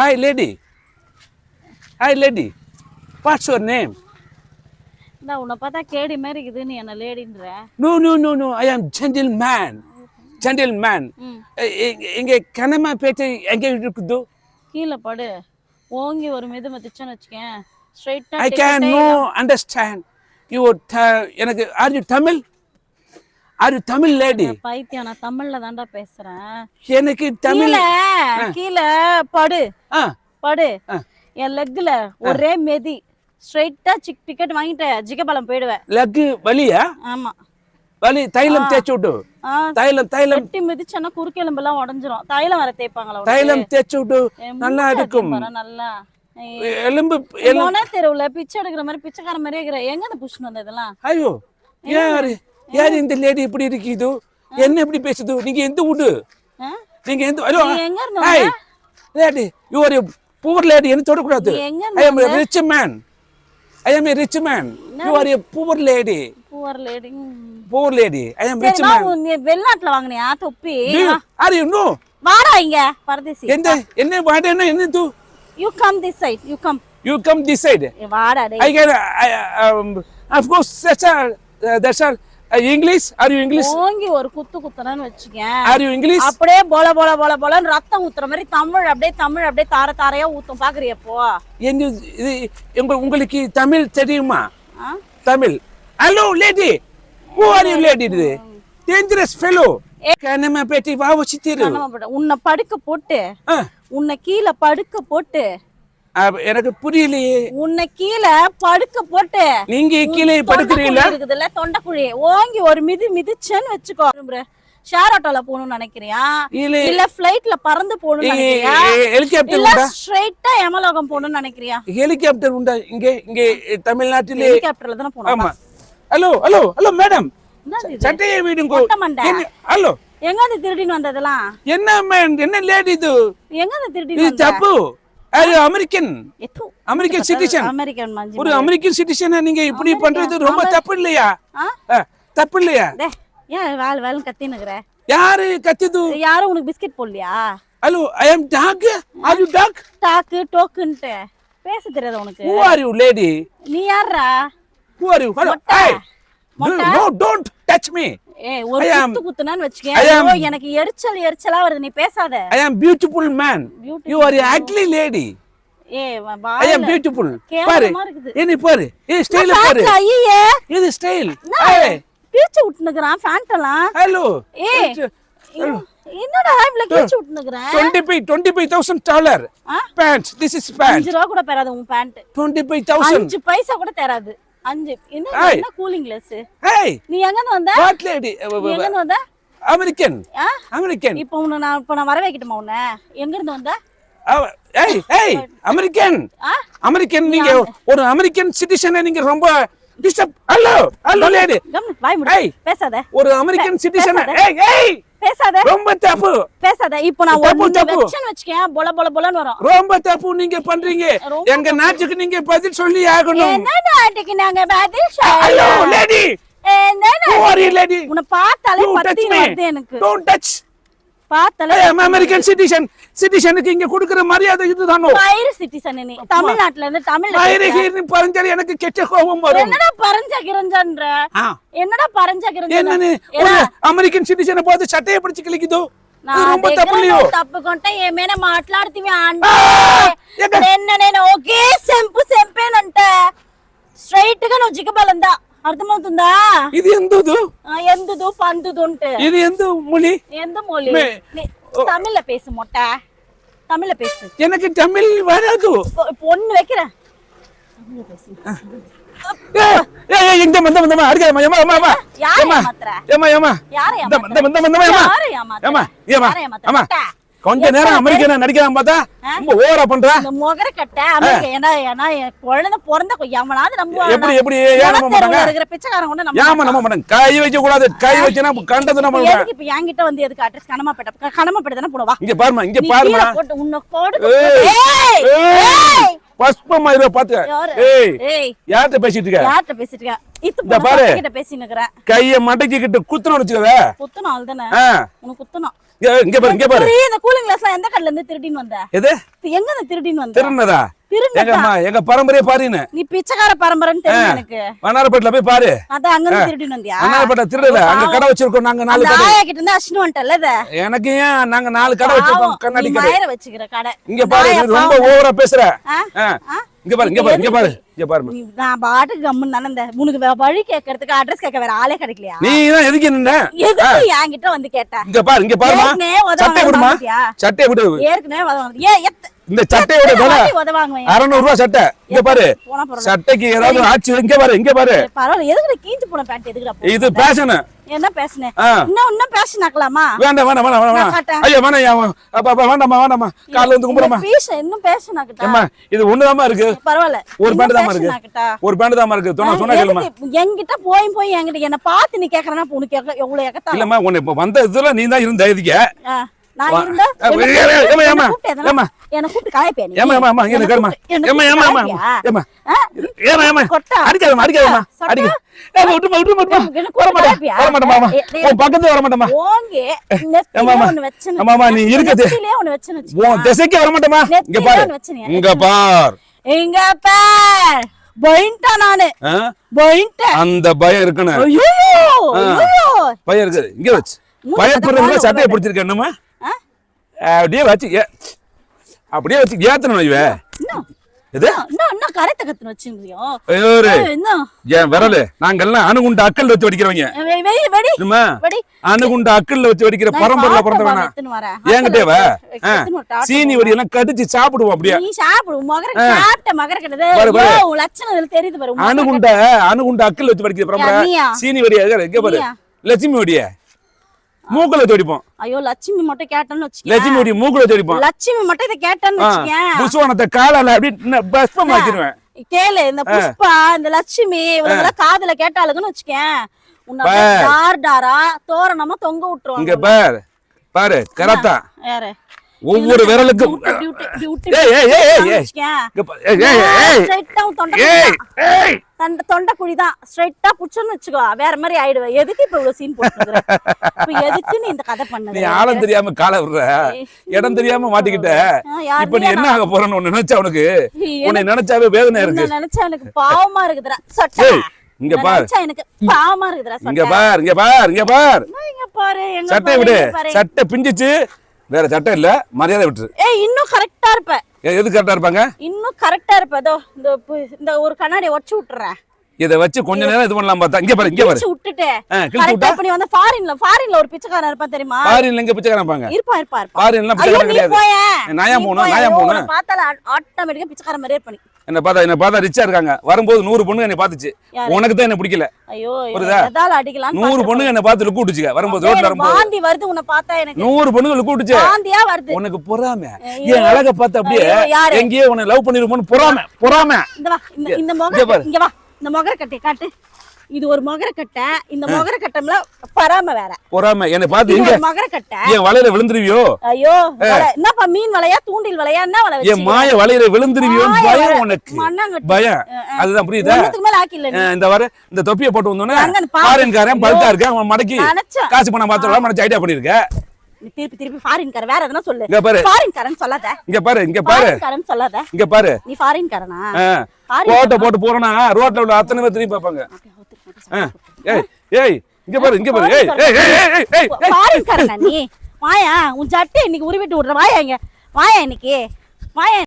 Hi, lady. Hi, lady. What's your name? இந்த உன்னை பார்த்தா கேடி மாதிரி இருக்குது நீ என்ன லேடின்ற No, no, no, no. I am gentleman. Gentleman. இங்க கனமா பேச்சு எங்க இருக்குது கீழே படு ஓங்கி ஒரு மிது மதிச்சோன்னு வச்சுக்கேன் ஸ்ட்ரைட்டா I can no understand you எனக்கு are you Tamil are you Tamil lady பைத்தியம் நான் தமிழ்ல தான்டா பேசுறேன் எனக்கு தமிழ் கீழே படு. படு. என் லெக்ல ஒரே மெதி. ஸ்ட்ரைட்டா சிக் டிக்கெட் வாங்கிட்டு. ஜிகபாலம் போயிடுவேன் லக்கு வலியா? ஆமா. வலி தைலம் தேய்ச்சி விட்டு. தைலம் தைலம். வெட்டி மிதிச்சேன்னா குறுக்கெலும்பெல்லாம் உடஞ்சிரும். தைலம் வர தேய்ப்பாங்களா? தைலம் தேய்ச்சி விட்டு நல்லா இருக்கும். நல்லா. எலும்பு எலும்பு. தெருவுல பிச்சை எடுக்கிற மாதிரி பிச்சைக்கார மாதிரியே இருக்கிற. எங்க அந்த புஷ்னு வந்த இதெல்லாம்? ஐயோ யாரு? யாரு இந்த லேடி இப்படி இருக்குது? என்ன இப்படி பேசுது? நீங்க எந்த வீடு? நீங்க எந்த ஹலோ எங்க இருந்து hi lady you are poor lady என்ன தொடக்கூடாது I am rich man I am rich man you are a poor lady poor lady poor lady I am rich man நீ வெளிநாட்டுல வாங்கினியா தொப்பி ஆர் யூ நோ வாடா இங்க பரதேசி எந்த என்ன வாடனா என்ன do you come this side you come you come this side வாடா I can, I, um, of course, that's all. English? Are you English? ஓங்கி ஒரு குத்து குத்துறன்னு வச்சுக்கேன் Are you English? அப்படியே போல போல போல போலன்னு ரத்தம் ஊத்துற மாதிரி தமிழ் அப்படியே தமிழ் அப்படியே தார தாரையா ஊத்தும் பாக்குறிய போ என்ன இது உங்க உங்களுக்கு தமிழ் தெரியுமா? Tamil hello lady who are you lady இது டேஞ்சரஸ் ஃபெலோ கனமா பேட்டி வா வச்சித்திரு. உன்னை படுக்க போட்டு உன்னை கீழே படுக்க போட்டு எனக்கு புரியலையே. உன்னை கீழே படுக்க போட்டு. நீங்க கீழே படுக்கிறீங்களா? இருக்குதுல்ல தொண்டைக்குழி. ஓங்கி ஒரு மிதி மிதிச்சேன்னு வச்சுக்கோ. ஷேர் ஆட்டோல போகணும்னு நினைக்கிறியா? இல்ல. பிளைட்ல பறந்து போகணும்னு நினைக்கிறியா? ஹெலிகாப்டர் உண்டா? ஸ்ட்ரைட்டா யமலோகம் போகணும்னு நினைக்கிறியா? ஹெலிகாப்டர் உண்டா? இங்க இங்க தமிழ்நாட்டிலே. ஹெலிகாப்டர்ல தானே போகணும். ஆமா. Hello hello hello madam? சட்டையை வீடுங்கோ. ஹலோ எங்க அது திருடின்னு வந்ததெல்லாம்? என்ன என்ன லேடி இது? எங்க அது திருடின்னு இது தப்பு அமெரிக்கன். அமெரிக்கன் சிட்டிசன் ஒரு அமெரிக்கன் சிட்டிசனை நீங்க இப்படி பண்றது ரொம்ப தப்பு இல்லையா தப்பு இல்லையா ஏன் வேலை வேலை கத்தினுக்குற யாரு கத்திது? யாரும் உனக்கு பிஸ்கெட் போடலையா? Hello I am talk are you talk talk டோக்குன்ட்டு பேச தெரியாது உனக்கு? ஹூ ஆர் யூ லேடி நீ யாரா who are you hello. Hey no don't touch me ஒரு குத்து குத்துனான்னு ஐயோ, எனக்கு எரிச்சல் எரிச்சலா வருது. நீ பேசாத. I am beautiful man. You are ugly lady A I am beautiful பாரு. பாரு. ஏ ஸ்டைல பாரு. ஐயே இது ஸ்டைல் பீச்சு விட்டுனுக்குறான் ஃபேண்ட் எல்லாம். ஹலோ ஏய். என்னடா இவ்வளவு கீச்சு விட்டுனுக்குறேன் twenty five twenty five thousand dollar ah? Pant this is pant கூட பெறாது உன் பேண்ட் டுவெண்ட்டி ஃபைவ் தௌசண்ட் அஞ்சு பைசா கூட தராது அஞ்சு. என்ன ஏய். என்ன கூலிங் கிளாஸ் ஹேய் நீ எங்க வந்த? வாட் லேடி எங்க வந்த? அமெரிக்கன்? அமெரிக்கன் இப்போ உன்னை நான் இப்போ நான் வர வைக்கட்டுமா உன்னை? எங்க இருந்து வந்த ஏய் ஏய் அமெரிக்கன்? அமெரிக்கன் நீங்க ஒரு அமெரிக்கன் சிட்டிசனை நீங்க ரொம்ப டிஸ்டர்ப் ஹலோ ஹலோ லேடி வாய் ஏய். முடி பேசாத. ஒரு அமெரிக்கன் சிட்டிசன். ஏய் ஏய். பேசாத. ரொம்ப தப்பு. பேசாத. இப்போ நான் தப்பு, ஒரு தப்பு. வெச்சன் வச்சுக்கேன். பொல பொல பொலன்னு வரும். ரொம்ப தப்பு நீங்க பண்றீங்க. எங்க நாட்டுக்கு நீங்க பதில் சொல்லி ஆகணும். என்ன நாட்டுக்கு நாங்க பதில் சொல்ல லேடி என்ன lady. உன்னை பார்த்தாலே பத்தி வருது எனக்கு. Don't touch. பார்த்தாலே I am American citizen சிட்டிசனுக்கு இங்க கொடுக்கிற மரியாதை இதுதானோ மயிறு சிட்டிசன் நீ தமிழ்நாட்டுல இருந்து தமிழ்ல பேசுற. மயிரகீர்னு பறஞ்சாலே எனக்கு கெட்ட கோபம் வரும் என்னடா பரஞ்ச கிரஞ்சன்ற ஆ, என்னடா பரஞ்ச கிரஞ்சன் என்னன்னு ஒரு அமெரிக்கன் சிட்டிசனை பார்த்து சட்டையை பிடிச்சு கிளிக்குதோ இது నా ரொம்ப దగ్గర தப்பு இல்லையோ నువ్వు తప్పుకుంటే ఏమైనా మాట్లాడుతీవి అంటే ఆ, ఎక్కడ? నిన్న నేను ఒకే సెంపు సెంపేనంట స్ట్రైట్ గా నువ్వు జిగబలందా అర్థమవుతుందా இது எந்தது ఆ, ఎందుదు పందుదు ఉంటే இது எந்த மொழி ఎందు మోలి மே- நீ- தமிழ்ல பேசு மொட்டை தமிழ்ல பேசு எனக்கு தமிழ் வராது இப்போ- இப்போ ஒண்ணு வைக்கிறேன் தமிழ்ல பேசு ஏய், ஏய், ஏய், இந்த இந்த இந்த அடிக்காதம்மா ஏமா ஏமா ஏமா யாரை ஏமா ஏமாத்துற? ஏமா ஏமா யாரை இந்த ஏமாத்துற? இந்த இந்த இந்த ஏமா யாரை ஏமாத்துற? ஏமா ஏமா யாரை ஏமாத்துற? ஏமா மொட்டை. கொஞ்ச நேரம்? அமெரிக்கா நடிக்கலாம் பார்த்தா ரொம்ப ஓவரா பண்ற. முகர கட்ட அமெரிக்கா ஏன்னா ஏன்னா குழந்தை பிறந்த எவனாவது நம்புவானா? எப்படி எப்படி ஏன் நம்ப மாட்டாங்க? இருக்கிற பிச்சைக்காரன் நம்ப ஏமா நம்ம மாட்டாங்க? கை வைக்க கூடாது கை வச்சனா கண்டது நம்ம இப்ப எதுக்கு இப்ப என்கிட்ட வந்து எதுக்கு அட்ரஸ் கனமாப்பேட்டை கனமாப்பேட்டை தானே போடுவா? இங்க பாருமா இங்க பாருமா போட்டு உன்னை கோடு ஏய், பஸ்பமா இத பாத்து? ஏய் ஏய். யார்கிட்ட பேசிட்டு இருக்க? யார்கிட்ட பேசிட்டு இருக்க? இந்த பாரு. கிட்ட பேசின்னு இருக்கிறேன் கைய மடக்கிக்கிட்டு குத்துறோம்னு வச்சுக்கவே. உனக்கு இங்க பாரு இங்க பாரு. சரி, இந்த கூலிங் கிளாஸ் எல்லாம் எந்த கடையில இருந்து திருடின்னு வந்த? எது? எங்க இருந்து திருடின்னு வந்த? திருநதா? எங்க பரம்பரையே பாருன்னு. நீ பிச்சைக்கார பரம்பரைன்னு தெரியும் எனக்கு. வண்ணாரப்பேட்டில போய் பாரு. அதான் அங்க இருந்து திருடின்னு வந்தியா? வண்ணாரப்பேட்டை திருடல. அங்க கடை வச்சிருக்கோம் நாங்க நாலு கடை. ஆயா கிட்ட இருந்து அஷ்னு வந்துட்டல இத? எனக்கு ஏன் நாங்க நாலு கடை வச்சிருக்கோம்? கண்ணாடி கடை. மயிர வச்சுக்கிற கடை. இங்க பாரு ரொம்ப. ஓவரா பேசுற? இங்க பாரு இங்க பாரு இங்க பாரு இங்க பாரு நான் பாட்டுக்கு கம்முன்னு தானே இந்த உனக்கு வழி கேட்கறதுக்கு அட்ரஸ் கேட்க வேற ஆளே கிடைக்கலையா? நீ தான் எதுக்கு நின்ன? எதுக்கு என்கிட்ட வந்து கேட்ட? இங்க பாரு இங்க பாருமா சட்டை விடுமா? சட்டை விடு. ஏற்கனவே ஏ இந்த சட்டையோட விலை அறுநூறு ரூபாய் சட்டை. இங்க பாரு சட்டைக்கு ஏதாவது ஆச்சு இங்க பாரு இங்க பாரு. பரவாயில்ல. எதுக்கு கீஞ்சு போன பேண்ட்? இது பேஷன் என்ன ஆ. இன்னும் இன்னும் பேஷன் ஆக்கலாமா? வேண்டாம் வேண்டாம். ஐயா வேணாம் அப்பா காலைல வந்து கும்பிடமா பேச இன்னும் பேஷன் ஆக்கட்டா? இது ஒண்ணுதாம்மா இருக்கு? பரவாயில்ல. ஒரு பேண்ட் fashion இருக்கு? ஒரு பேண்ட் தான் இருக்கு. சொன்னா ஆ, சொன்னா கேளுமா எதுக்கு? என்கிட்ட போய் போய் என்கிட்ட என்ன பார்த்து நீ கேக்குறனா உனக்கு எவ்வளவு எக்கத்தா இல்லம்மா உன்னை இப்ப வந்த இதுல நீ தான் இருந்த இதுக்கு. நான். இருந்தா என்னை கூப்பிட்டு கலாய்ப்பியா நீ? ஏமா ஏமா என்னை என்னை ஏமா ஏமா கூப்பிட்டு ஏமா கலாய்ப்பியா? ஏமா ஆ? ஏமா ஏமா கொட்டா. அடிக்காதம்மா அடிக்காதம்மா சொட்டா. அடிக்க ஏமா விட்டுமா விட்டுமா விட்டுமா என்ன வர மாட்டேன் கலாய்ப்பியா? வர மாட்டேன் மாமா உன் பக்கத்துல வர மாட்டேமா ஓங்கி நீ. இருக்குது. உன் திசைக்கு வர மாட்டேமா இங்க பாரு ஒண்ணு வச்சுனியா? இங்க பார் இங்க பார் போயிட்டேன் நானு ஆ? போயிட்டேன் அந்த பயம் இருக்கணும் ஐயோ ஐயோ பயம் இருக்குது இங்க வச்சு பயப்படுறதுல சட்டையை பாரு. பிடிச்சிருக்க என்னமா ஆ? அப்படியே வச்சு ஏ அப்படியே வச்சு ஏத்தணும் இவ இன்னும் எது? இன்னும் இன்னும் கரைத்த கத்துன்னு வச்சுருந்தியோ ஐயோரு இன்னும் என் விரலு? நாங்கெல்லாம் அணுகுண்ட அக்கல்ல வச்சு வெடிக்கிற பரம்பரையில பிறந்தவனா? எடுத்துன்னு வரேன். ஏங்கிட்டே வா. ஆத்துல ஆ. எடுத்துன்னு வரேன். சீனி வடி எல்லாம் கடிச்சு சாப்பிடுவோம் அப்படியே. அணுகுண்ட அணுகுண்ட அக்கல்ல வச்சு வெடிக்கிற பரம்பரை? சீனி வடி எங்க இங்க பாரு? லட்சுமி வடிய? மூக்குல வச்சு வெடிப்போம். ஐயோ லட்சுமி மட்டும் கேட்டேன்னு வச்சுக்க லட்சுமி மூக்குல வெடிப்போம் லட்சுமி மட்டும் இதை கேட்டேன்னு வச்சுக்கேன். புஷ்வானத்தை காலால அப்படி பஸ்பம் ஆக்கிடுவேன் கேளு இந்த புஷ்பா இந்த லட்சுமி இவங்க காதுல கேட்டாளுங்கன்னு வச்சுக்கேன். உன்னை டார் டாரா தோரணமா தொங்க இங்க விட்டுருவாங்க பாரு பாரு கரெக்டா யாரு? ஒவ்வொரு விரலுக்கும் தொண்டை ஏய், குழி தான். ஏய். தொண்டை- தொண்டை குழி தான் ஸ்ட்ரைட்டா புடிச்சோன்னு வச்சுக்கோ வேற மாதிரி ஆயிடுவேன் எதுக்கு இப்ப இவ்வளவு சீன் போட்டுக்கிற எதுக்கு நீ இந்த கதை நீ பண்ணது ஆழம் தெரியாம காலை விடுற இடம் தெரியாம மாட்டிக்கிட்ட. இப்ப நீ என்ன ஆக போறன்னு உன்னை நினைச்சா உனக்கு? உன்னை நினைச்சாவே வேதனை இருக்கு. நினைச்சா எனக்கு பாவமா இருக்குதுடா. சொட்டா. இங்க பாரு. எனக்கு பாவமா இருக்குதுடா இங்க பார் இங்க பார் இங்க பார். இங்க பாரு எங்க சட்டை விடு. சட்டை பிஞ்சிச்சு. வேற சட்டை இல்ல மரியாதை விட்டுரு. ஏய் இன்னும் கரெக்டா இருப்ப. ஏ, எது கரெக்டா இருப்பாங்க? இன்னும் கரெக்டா இருப்ப. இதோ இந்த இந்த ஒரு கண்ணாடியை உடச்சு விட்டுறேன். இத வச்சு கொஞ்ச நேரம் இது பண்ணலாம் பார்த்தா. இங்க பாரு இங்க பாரு. விட்டுட்டு. கரெக்டா நீ வந்து ஃபாரின்ல ஃபாரின்ல ஒரு பிச்சைக்காரன் இருப்பான் தெரியுமா? பாரின்ல எங்க பிச்சைக்காரன் இருப்பாங்க? இருப்பா இருப்பா இருப்பா ஐயோ பிச்சைக்காரன் கிடையாது. நான் ஏன் போகணும்? நான் ஏன் போகணும்? பார்த்தால ஆட்டோமேட்டிக்கா பிச்சைக்காரன் மாதிரியே பண்ணி என்ன பார்த்தா என்ன பார்த்தா ரிச்சா இருக்காங்க. வரும்போது நூறு பொண்ணு என்னை பார்த்துச்சு. யாரு? உனக்கு தான் என்ன பிடிக்கல. ஐயோ அடிக்கலாம் நூறு பொண்ணுங்க என்ன பார்த்து லுக்கு விட்டுச்சுங்க வரும்போது ரோட்ல வரும்போது. வாந்தி வருது உன்னை பார்த்தா எனக்கு. நூறு பொண்ணுங்க வாந்தியா வருது. உனக்கு பொறாம. என் அழக பார்த்து அப்படியே? எங்கேயோ உன்னை லவ் பண்ணிருப்போன்னு பொறாம. பொறாம இந்த இந்த இங்க வா. இந்த முகர கட்டை காட்டு. இது ஒரு முகர கட்டை இந்த முகர கட்டம்ல பராம வேற. பொறாம. என்னை பார்த்து இது எங்க ஒரு மகர கட்டை என் வலையில விழுந்துருவியோ? ஐயோ என்னப்பா மீன் வலையா தூண்டில் வலையா என்ன வலை வச்சு மாய வலையில விழுந்துருவியோன்னு மாய பயம். உனக்கு. பயம். அதுதான் புரியுதா? இந்த வர இந்த தொப்பியை போட்டு வந்தோன்னே ஃபாரின்காரன் ஐயோ. பல்கா இருக்கேன். அவன் மடக்கி. காசு பணம் பார்த்துடலாம் மனச்சு ஐடியா பண்ணிருக்க நீ திருப்பி திருப்பி ஃபாரின் கார வேற எதனா சொல்லு. இங்க பாரு. ஃபாரின் காரன் சொல்லாத. இங்க பாரு இங்க பாரு. ஃபாரின் காரன் சொல்லாத. இங்க பாரு. நீ ஃபாரின் காரனா அஹ் ஃபாரின் கோட்டை போட்டு போறோம்னா ரோட்ல உள்ள அத்தனை பேர் திரும்பி பார்ப்பாங்க. அஹ் ஏய் ஏய் இங்க பாரு இங்க பாரு ஏய் ஏய் ஏய் ஏய், ஏய் ஏய். ஃபாரின் காரனா நீ வாயா உன் சட்டை இன்னைக்கு உருவிட்டு விடுற வாயா இங்க. வாயா இன்னைக்கு. வாயா